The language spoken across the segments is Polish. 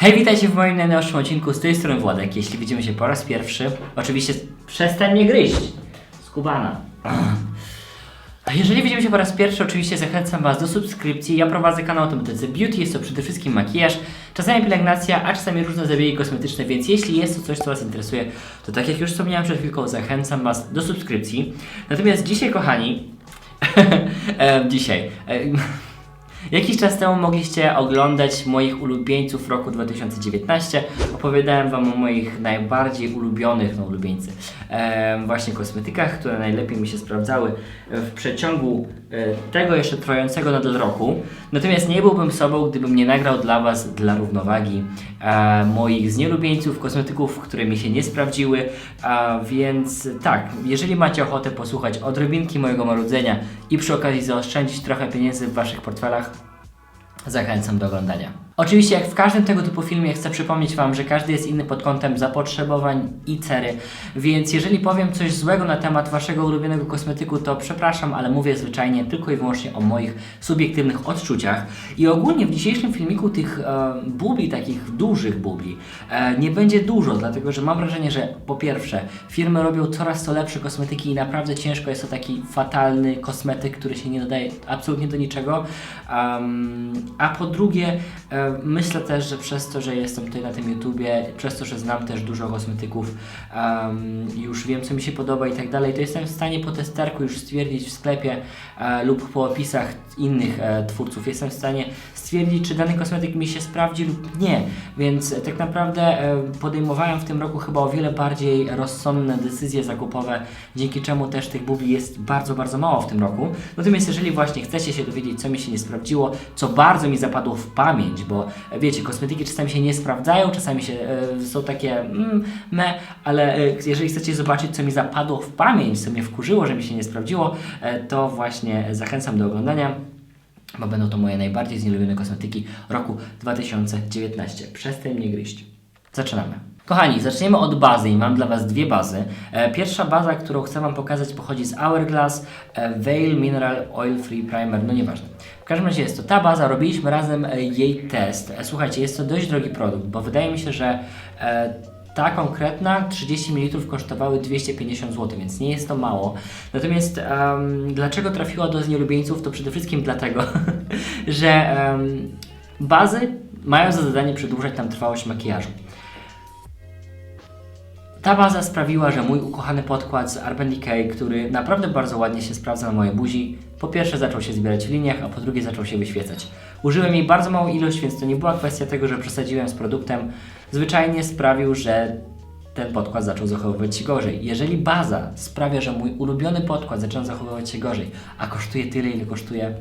Hej, witajcie w moim najnowszym odcinku, z tej strony Władek. Jeśli widzimy się po raz pierwszy, oczywiście przestań mnie gryźć. Skubana. Jeżeli widzimy się po raz pierwszy, oczywiście zachęcam Was do subskrypcji. Ja prowadzę kanał o tematyce beauty, jest to przede wszystkim makijaż, czasami pielęgnacja, a czasami różne zabiegi kosmetyczne, więc jeśli jest to coś, co Was interesuje, to tak jak już wspomniałem przed chwilką, zachęcam Was do subskrypcji. Natomiast dzisiaj, kochani, dzisiaj... E, Jakiś czas temu mogliście oglądać moich ulubieńców roku 2019. Opowiadałem Wam o moich najbardziej ulubionych, no ulubieńcy, em, właśnie kosmetykach, które najlepiej mi się sprawdzały w przeciągu e, tego jeszcze trwającego nadal roku. Natomiast nie byłbym sobą, gdybym nie nagrał dla Was, dla równowagi, e, moich znielubieńców, kosmetyków, które mi się nie sprawdziły. A więc tak, jeżeli macie ochotę posłuchać odrobinki mojego marudzenia i przy okazji zaoszczędzić trochę pieniędzy w Waszych portfelach, Zaklansam. Oczywiście, jak w każdym tego typu filmie, chcę przypomnieć Wam, że każdy jest inny pod kątem zapotrzebowań i cery, więc jeżeli powiem coś złego na temat Waszego ulubionego kosmetyku, to przepraszam, ale mówię zwyczajnie tylko i wyłącznie o moich subiektywnych odczuciach. I ogólnie w dzisiejszym filmiku tych e, bubli, takich dużych bubli, e, nie będzie dużo, dlatego że mam wrażenie, że po pierwsze, firmy robią coraz to lepsze kosmetyki i naprawdę ciężko jest to taki fatalny kosmetyk, który się nie dodaje absolutnie do niczego. Um, a po drugie, e, myślę też, że przez to, że jestem tutaj na tym YouTubie, przez to, że znam też dużo kosmetyków, um, już wiem co mi się podoba i tak dalej, to jestem w stanie po testerku już stwierdzić w sklepie e, lub po opisach innych e, twórców, jestem w stanie stwierdzić, czy dany kosmetyk mi się sprawdzi lub nie. Więc e, tak naprawdę e, podejmowałem w tym roku chyba o wiele bardziej rozsądne decyzje zakupowe, dzięki czemu też tych bubli jest bardzo, bardzo mało w tym roku. Natomiast jeżeli właśnie chcecie się dowiedzieć, co mi się nie sprawdziło, co bardzo mi zapadło w pamięć, bo e, wiecie, kosmetyki czasami się nie sprawdzają, czasami się e, są takie mm, me, ale e, jeżeli chcecie zobaczyć, co mi zapadło w pamięć, co mnie wkurzyło, że mi się nie sprawdziło, to właśnie zachęcam do oglądania bo będą to moje najbardziej znielubione kosmetyki roku 2019. Przestań mnie gryźć. Zaczynamy. Kochani, zaczniemy od bazy i mam dla Was dwie bazy. E, Pierwsza baza, którą chcę Wam pokazać, pochodzi z Hourglass e, Veil Mineral Oil Free Primer, no nieważne. W każdym razie jest to ta baza, robiliśmy razem e, jej test. E, Słuchajcie, jest to dość drogi produkt, bo wydaje mi się, że e, ta konkretna 30 ml kosztowały 250 zł, więc nie jest to mało. Natomiast em, dlaczego trafiła do znielubieńców, to przede wszystkim dlatego, że em, bazy mają za zadanie przedłużać tam trwałość makijażu. Ta baza sprawiła, że mój ukochany podkład z Decay, który naprawdę bardzo ładnie się sprawdza na mojej buzi, po pierwsze zaczął się zbierać w liniach, a po drugie zaczął się wyświecać. Użyłem jej bardzo małą ilość, więc to nie była kwestia tego, że przesadziłem z produktem. Zwyczajnie sprawił, że ten podkład zaczął zachowywać się gorzej. Jeżeli baza sprawia, że mój ulubiony podkład zaczyna zachowywać się gorzej, a kosztuje tyle, ile kosztuje,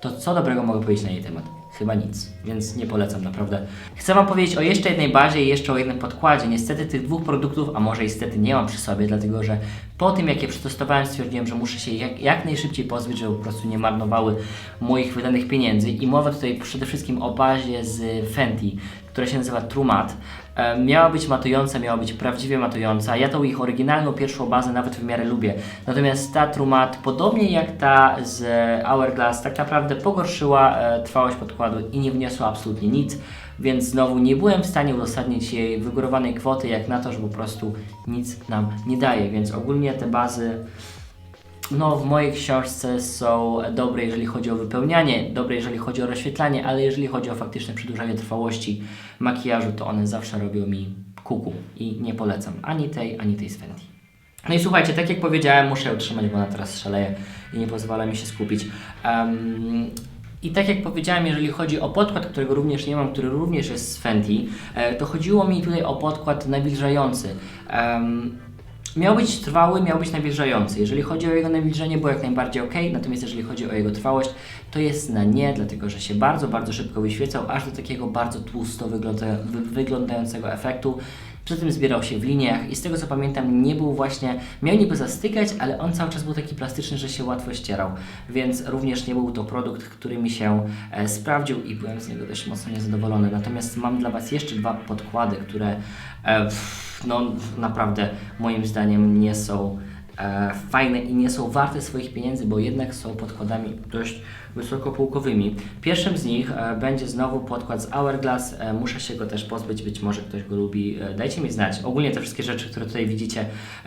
to co dobrego mogę powiedzieć na jej temat? Chyba nic, więc nie polecam naprawdę. Chcę Wam powiedzieć o jeszcze jednej bazie i jeszcze o jednym podkładzie. Niestety tych dwóch produktów, a może niestety nie mam przy sobie, dlatego że po tym jak je przetestowałem stwierdziłem, że muszę się jak, jak najszybciej pozbyć, żeby po prostu nie marnowały moich wydanych pieniędzy. I mowa tutaj przede wszystkim o bazie z Fenty, która się nazywa. E, Miała być matująca, miała być prawdziwie matująca. Ja tą ich oryginalną pierwszą bazę nawet w miarę lubię. Natomiast ta True Matte, podobnie jak ta z Hourglass, tak naprawdę pogorszyła e, trwałość podkładu i nie wniosła absolutnie nic. Więc znowu nie byłem w stanie uzasadnić jej wygórowanej kwoty, jak na to, że po prostu nic nam nie daje. Więc ogólnie te bazy no, w mojej książce są dobre, jeżeli chodzi o wypełnianie, dobre, jeżeli chodzi o rozświetlanie, ale jeżeli chodzi o faktyczne przedłużanie trwałości makijażu, to one zawsze robią mi kuku i nie polecam ani tej, ani tej z Fenty. No i słuchajcie, tak jak powiedziałem, muszę ją trzymać, bo ona teraz szaleje i nie pozwala mi się skupić. Em, i tak jak powiedziałem, jeżeli chodzi o podkład, którego również nie mam, który również jest z Fenty, e, to chodziło mi tutaj o podkład nawilżający. Em, Miał być trwały, miał być nawilżający. Jeżeli chodzi o jego nawilżenie, było jak najbardziej ok, natomiast jeżeli chodzi o jego trwałość, to jest na nie, dlatego że się bardzo, bardzo szybko wyświecał, aż do takiego bardzo tłusto wygląda, wy, wyglądającego efektu. Przy tym zbierał się w liniach i z tego co pamiętam nie był właśnie, miał niby zastykać, ale on cały czas był taki plastyczny, że się łatwo ścierał, więc również nie był to produkt, który mi się e, sprawdził i byłem z niego dość mocno niezadowolony. Natomiast mam dla Was jeszcze dwa podkłady, które e, no naprawdę moim zdaniem nie są e, fajne i nie są warte swoich pieniędzy, bo jednak są podkładami dość wysokopółkowymi. Pierwszym z nich e, będzie znowu podkład z Hourglass. E, muszę się go też pozbyć, być może ktoś go lubi. E, dajcie mi znać. Ogólnie te wszystkie rzeczy, które tutaj widzicie,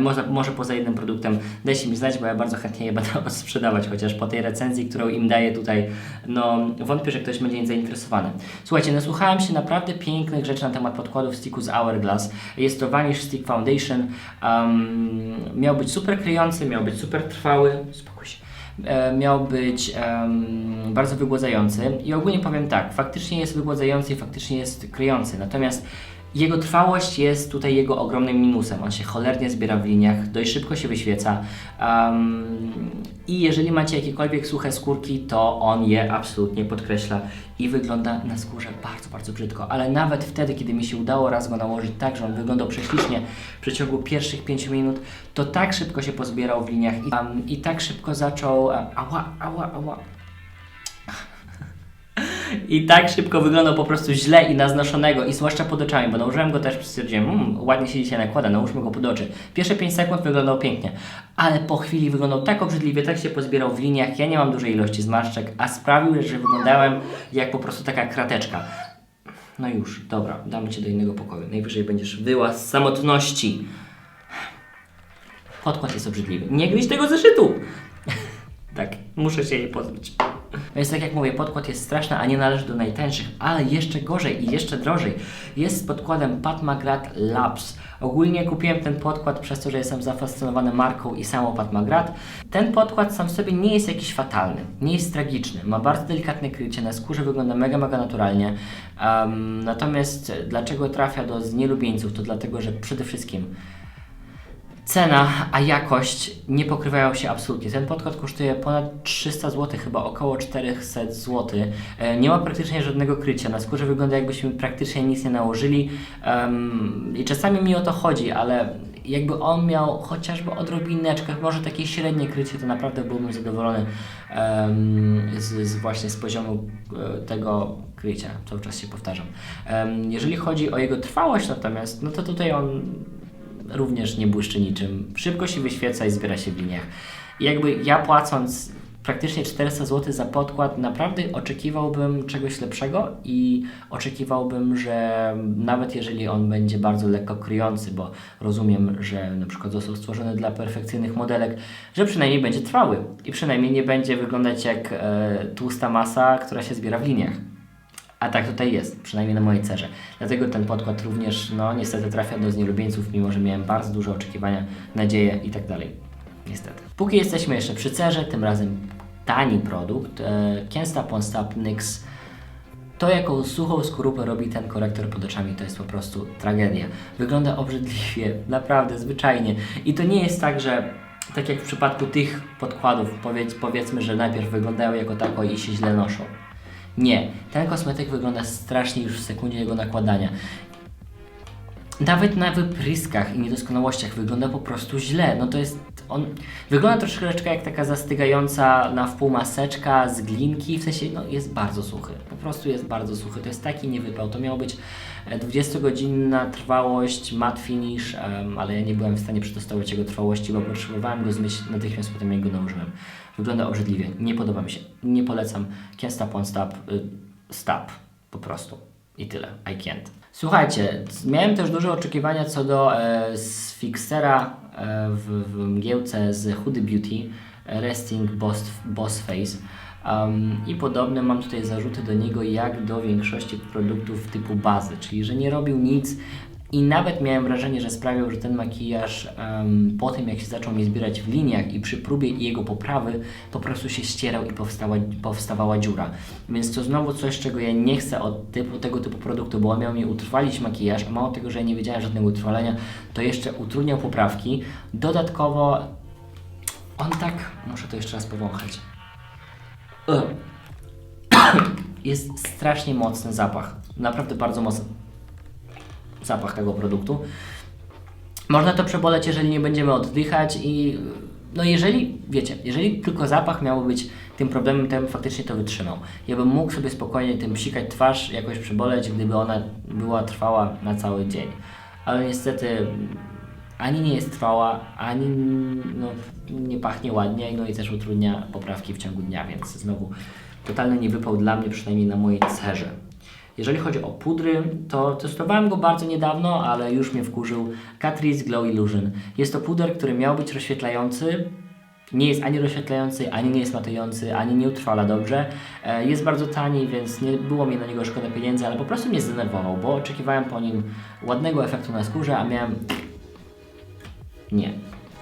może, może poza jednym produktem, dajcie mi znać, bo ja bardzo chętnie je będę sprzedawać, chociaż po tej recenzji, którą im daję tutaj, no wątpię, że ktoś będzie zainteresowany. Słuchajcie, nasłuchałem się naprawdę pięknych rzeczy na temat podkładów sticku z Hourglass. Jest to Vanish Stick Foundation. Um, miał być super kryjący, miał być super trwały. Spokój się miał być em, bardzo wygładzający. I ogólnie powiem tak, faktycznie jest wygładzający i faktycznie jest kryjący, natomiast jego trwałość jest tutaj jego ogromnym minusem. On się cholernie zbiera w liniach, dość szybko się wyświeca um, i jeżeli macie jakiekolwiek suche skórki, to on je absolutnie podkreśla i wygląda na skórze bardzo, bardzo brzydko. Ale nawet wtedy, kiedy mi się udało raz go nałożyć tak, że on wyglądał prześlicznie w przeciągu pierwszych 5 minut, to tak szybko się pozbierał w liniach i, um, i tak szybko zaczął. e, Ała, ała, ała. I tak szybko wyglądał po prostu źle i na znoszonego, i zwłaszcza pod oczami, bo nałożyłem go też, stwierdziłem, mmm, ładnie się dzisiaj nakłada, nałóżmy go pod oczy. Pierwsze 5 sekund wyglądał pięknie, ale po chwili wyglądał tak obrzydliwie, tak się pozbierał w liniach, ja nie mam dużej ilości zmarszczek, a sprawił, że wyglądałem jak po prostu taka krateczka. No już, dobra, damy Cię do innego pokoju. Najwyżej będziesz wyła z samotności. Podkład jest obrzydliwy. Nie gryź tego zeszytu! Tak, muszę się jej pozbyć. Więc tak jak mówię, podkład jest straszny, a nie należy do najtańszych, ale jeszcze gorzej i jeszcze drożej jest z podkładem Pat McGrath Labs. Ogólnie kupiłem ten podkład przez to, że jestem zafascynowany marką i samą Pat McGrath. Ten podkład sam w sobie nie jest jakiś fatalny, nie jest tragiczny, ma bardzo delikatne krycie, na skórze wygląda mega, mega naturalnie. Um, natomiast dlaczego trafia do znielubieńców? To dlatego, że przede wszystkim Cena, a jakość nie pokrywają się absolutnie. Ten podkład kosztuje ponad 300 zł, chyba około 400 zł. E, Nie ma praktycznie żadnego krycia. Na skórze wygląda jakbyśmy praktycznie nic nie nałożyli. Em, I czasami mi o to chodzi, ale jakby on miał chociażby odrobineczkę, może takie średnie krycie, to naprawdę byłbym zadowolony em, z, z właśnie z poziomu e, tego krycia. Cały czas się powtarzam. Em, Jeżeli chodzi o jego trwałość natomiast, no to tutaj on również nie błyszczy niczym. Szybko się wyświeca i zbiera się w liniach. I jakby ja płacąc praktycznie 400 zł za podkład, naprawdę oczekiwałbym czegoś lepszego i oczekiwałbym, że nawet jeżeli on będzie bardzo lekko kryjący, bo rozumiem, że na przykład został stworzony dla perfekcyjnych modelek, że przynajmniej będzie trwały i przynajmniej nie będzie wyglądać jak e, tłusta masa, która się zbiera w liniach. A tak tutaj jest, przynajmniej na mojej cerze. Dlatego ten podkład również, no niestety trafia do znielubieńców, mimo że miałem bardzo duże oczekiwania, nadzieje i tak dalej. Niestety. Póki jesteśmy jeszcze przy cerze, tym razem tani produkt, e, Won't Stop NYX. To, jaką suchą skorupę robi ten korektor pod oczami, to jest po prostu tragedia. Wygląda obrzydliwie, naprawdę, zwyczajnie. I to nie jest tak, że tak jak w przypadku tych podkładów, powiedz, powiedzmy, że najpierw wyglądają jako tako i się źle noszą. Nie, ten kosmetyk wygląda strasznie już w sekundzie jego nakładania. Nawet na wypryskach i niedoskonałościach wygląda po prostu źle. No to jest. On wygląda troszeczkę jak taka zastygająca na wpół maseczka z glinki, w sensie no, jest bardzo suchy. Po prostu jest bardzo suchy. To jest taki niewypał. To miało być e, 20-godzinna trwałość, matte finish, em, ale ja nie byłem w stanie przetestować jego trwałości, bo potrzebowałem go zmyć natychmiast po tym, jak go nałożyłem. Wygląda obrzydliwie. Nie podoba mi się. Nie polecam. Can't stop, won't stop. Y, stop. Po prostu. I tyle. I can't. Słuchajcie, miałem też duże oczekiwania co do e, z fixera e, w, w mgiełce z Hudy Beauty Resting Boss, Boss Face. Um, I podobne mam tutaj zarzuty do niego jak do większości produktów typu bazy, czyli że nie robił nic i nawet miałem wrażenie, że sprawiał, że ten makijaż em, po tym jak się zaczął mi zbierać w liniach i przy próbie jego poprawy po prostu się ścierał i powstała, powstawała dziura. Więc to znowu coś, czego ja nie chcę od typu, tego typu produktu, bo miał mi utrwalić makijaż, a mało tego, że ja nie wiedziałem żadnego utrwalenia, to jeszcze utrudniał poprawki. Dodatkowo on tak, muszę to jeszcze raz powąchać. Ugh. Jest strasznie mocny zapach. Naprawdę bardzo mocny zapach tego produktu. Można to przeboleć, jeżeli nie będziemy oddychać i no jeżeli, wiecie, jeżeli tylko zapach miałby być tym problemem, to ja bym faktycznie to wytrzymał. Ja bym mógł sobie spokojnie tym psikać twarz, jakoś przeboleć, gdyby ona była trwała na cały dzień. Ale niestety ani nie jest trwała, ani no, nie pachnie ładnie, no i też utrudnia poprawki w ciągu dnia, więc znowu totalny niewypał dla mnie, przynajmniej na mojej cerze. Jeżeli chodzi o pudry, to testowałem go bardzo niedawno, ale już mnie wkurzył Catrice Glow Illusion. Jest to puder, który miał być rozświetlający, nie jest ani rozświetlający, ani nie jest matujący, ani nie utrwala dobrze. E, Jest bardzo tani, więc nie było mi na niego szkoda pieniędzy, ale po prostu mnie zdenerwował, bo oczekiwałem po nim ładnego efektu na skórze, a miałem nie.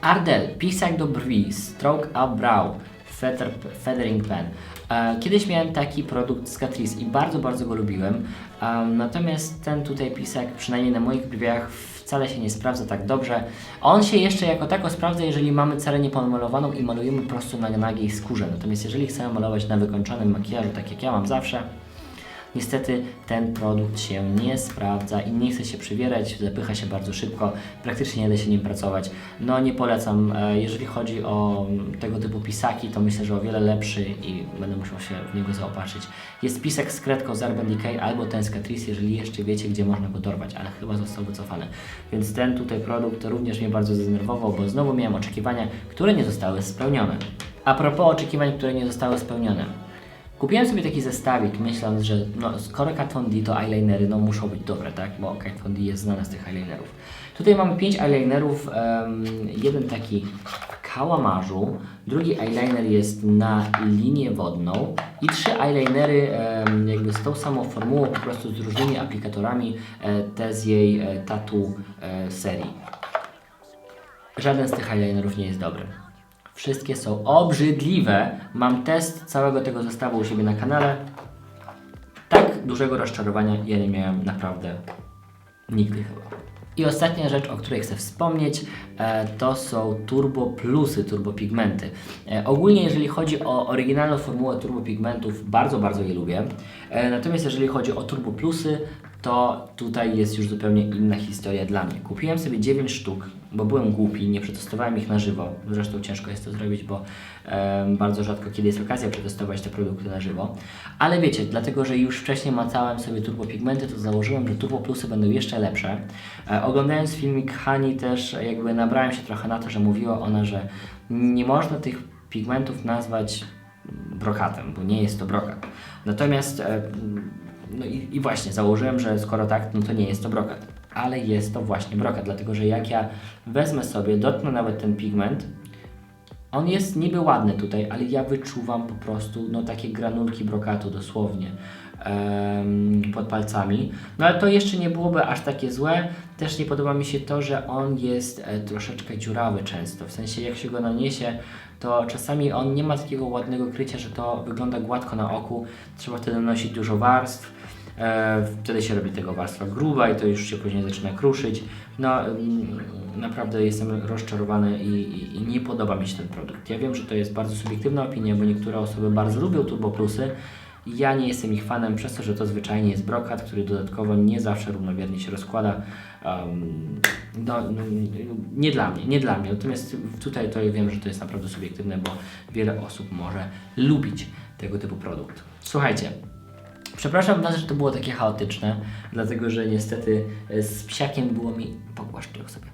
Ardell, pisak do brwi, stroke up brow, feather, feathering pen. E, Kiedyś miałem taki produkt z Catrice i bardzo, bardzo go lubiłem. Em, natomiast ten tutaj pisak, przynajmniej na moich brwiach, wcale się nie sprawdza tak dobrze. On się jeszcze jako tako sprawdza, jeżeli mamy cerę niepomalowaną i malujemy prostu na nagiej skórze. Natomiast jeżeli chcemy malować na wykończonym makijażu, tak jak ja mam zawsze, Niestety ten produkt się nie sprawdza i nie chce się przywierać, zapycha się bardzo szybko, praktycznie nie da się nim pracować. No nie polecam, e, jeżeli chodzi o tego typu pisaki, to myślę, że o wiele lepszy i będę musiał się w niego zaopatrzyć. Jest pisak z kredką z Urban Decay albo ten z Catrice, jeżeli jeszcze wiecie, gdzie można go dorwać, ale chyba został wycofany. Więc ten tutaj produkt również mnie bardzo zdenerwował, bo znowu miałem oczekiwania, które nie zostały spełnione. A propos oczekiwań, które nie zostały spełnione. Kupiłem sobie taki zestawik, myśląc, że no, skoro Kat Von D to eyelinery no, muszą być dobre, tak? Bo Kat Von D jest znana z tych eyelinerów. Tutaj mamy pięć eyelinerów, em, jeden taki w kałamarzu, drugi eyeliner jest na linię wodną i trzy eyelinery em, jakby z tą samą formułą, po prostu z różnymi aplikatorami, e, te z jej e, tatu e, serii. Żaden z tych eyelinerów nie jest dobry. Wszystkie są obrzydliwe. Mam test całego tego zestawu u siebie na kanale. Tak dużego rozczarowania ja nie miałem naprawdę nigdy chyba. I ostatnia rzecz, o której chcę wspomnieć, e, to są turbo plusy, turbopigmenty. E, ogólnie jeżeli chodzi o oryginalną formułę turbopigmentów, bardzo, bardzo je lubię. E, natomiast jeżeli chodzi o turbo plusy, to tutaj jest już zupełnie inna historia dla mnie. Kupiłem sobie 9 sztuk, bo byłem głupi, nie przetestowałem ich na żywo. Zresztą ciężko jest to zrobić, bo em, bardzo rzadko kiedy jest okazja przetestować te produkty na żywo. Ale wiecie, dlatego że już wcześniej macałem sobie turbopigmenty, to założyłem, że turbo plusy będą jeszcze lepsze. E, oglądając filmik Hani też jakby nabrałem się trochę na to, że mówiła ona, że nie można tych pigmentów nazwać brokatem, bo nie jest to brokat. Natomiast e, no i, i właśnie założyłem, że skoro tak, no to nie jest to brokat. Ale jest to właśnie brokat, dlatego że jak ja wezmę sobie, dotknę nawet ten pigment, on jest niby ładny tutaj, ale ja wyczuwam po prostu no takie granulki brokatu dosłownie pod palcami. No ale to jeszcze nie byłoby aż takie złe. Też nie podoba mi się to, że on jest e, troszeczkę dziurawy często. W sensie jak się go naniesie, to czasami on nie ma takiego ładnego krycia, że to wygląda gładko na oku. Trzeba wtedy nosić dużo warstw. E, wtedy się robi tego warstwa gruba i to już się później zaczyna kruszyć. No mm, naprawdę jestem rozczarowany i, i, i nie podoba mi się ten produkt. Ja wiem, że to jest bardzo subiektywna opinia, bo niektóre osoby bardzo lubią Turbo Plusy. Ja nie jestem ich fanem przez to, że to zwyczajnie jest brokat, który dodatkowo nie zawsze równomiernie się rozkłada. Um, no, no, nie dla mnie, nie dla mnie. Natomiast tutaj to ja wiem, że to jest naprawdę subiektywne, bo wiele osób może lubić tego typu produkt. Słuchajcie, Przepraszam Was, że to było takie chaotyczne, dlatego że niestety e, z psiakiem było mi. Pogłaszczę ją sobie.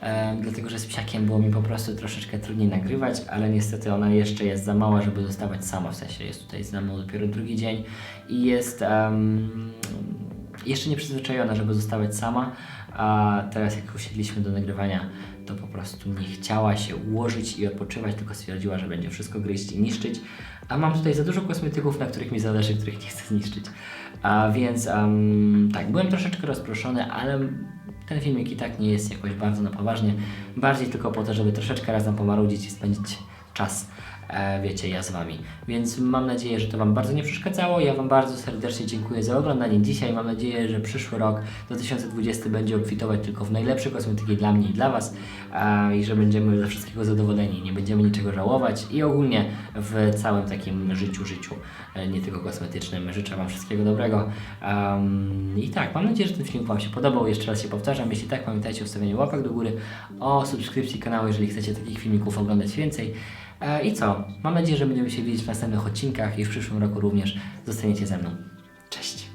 E, dlatego, że z psiakiem było mi po prostu troszeczkę trudniej nagrywać, ale niestety ona jeszcze jest za mała, żeby zostawać sama. W sensie jest tutaj za mną dopiero drugi dzień i jest em, jeszcze nie przyzwyczajona, żeby zostawać sama. A teraz, jak usiedliśmy do nagrywania, to po prostu nie chciała się ułożyć i odpoczywać, tylko stwierdziła, że będzie wszystko gryźć i niszczyć. A mam tutaj za dużo kosmetyków, na których mi zależy, których nie chcę zniszczyć. A więc em, tak, byłem troszeczkę rozproszony, ale ten filmik i tak nie jest jakoś bardzo na poważnie. Bardziej tylko po to, żeby troszeczkę razem pomarudzić i spędzić czas. E, wiecie, ja z Wami. Więc mam nadzieję, że to Wam bardzo nie przeszkadzało. Ja Wam bardzo serdecznie dziękuję za oglądanie dzisiaj. Mam nadzieję, że przyszły rok 2020 będzie obfitować tylko w najlepsze kosmetyki dla mnie i dla Was e, i że będziemy ze wszystkiego zadowoleni. Nie będziemy niczego żałować i ogólnie w całym takim życiu, życiu, e, nie tylko kosmetycznym. Życzę Wam wszystkiego dobrego. I tak, mam nadzieję, że ten film Wam się podobał. Jeszcze raz się powtarzam. Jeśli tak, pamiętajcie o ustawieniu łapek do góry, o subskrypcji kanału, jeżeli chcecie takich filmików oglądać więcej. E, I co? Mam nadzieję, że będziemy się widzieć w następnych odcinkach i w przyszłym roku również zostaniecie ze mną. Cześć!